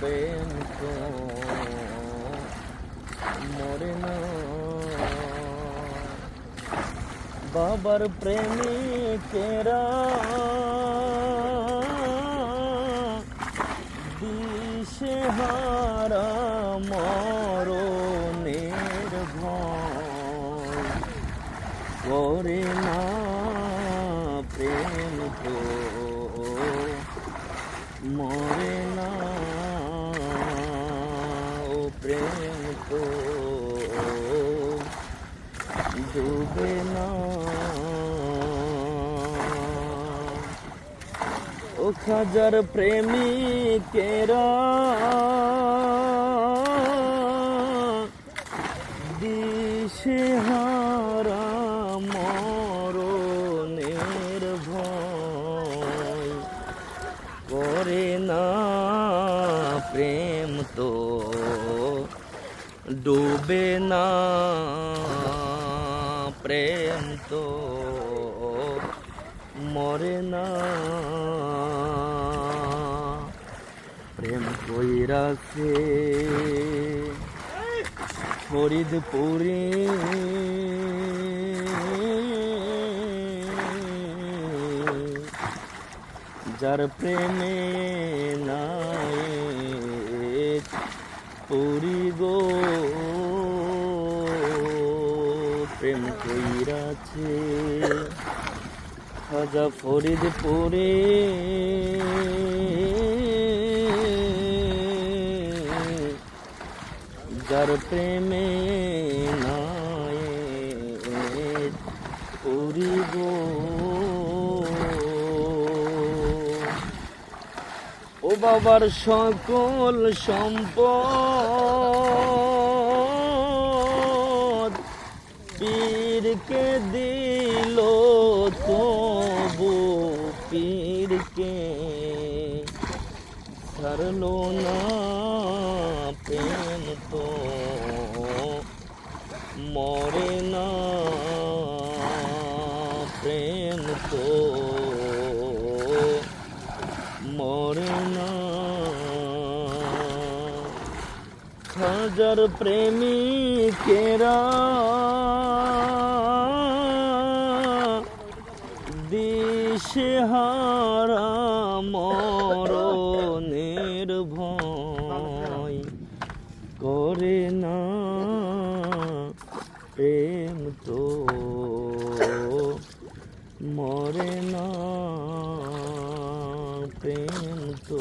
প্রেম তো? মরে না। বাবার প্রেমিকেরা দিশে হারা মরণের ভয় করে না প্রেম তো। মরে না। প্রেম। তো ডুবে ও খাজার প্রেমিকেরা দিশে হারা মরণের ভয় করে না প্রেম তো ডুবে না প্রেম তো মরে না। প্রেম কইরাছে ফরিদপুরে যার প্রেমে নাই পুরি গো। প্রেম কইরাছে। খাজা ফরিদপুরে। যার প্রেমে ও বাবার সকল সম্পদ পীরকে দিল তবু পীরকে ছাড়লো না প্রেম তো মরে না প্রেম তো মরে না হাজার প্রেমিকেরা দিশে হারা মরণের ভয় করে না প্রেম তো মরে না প্রেম তো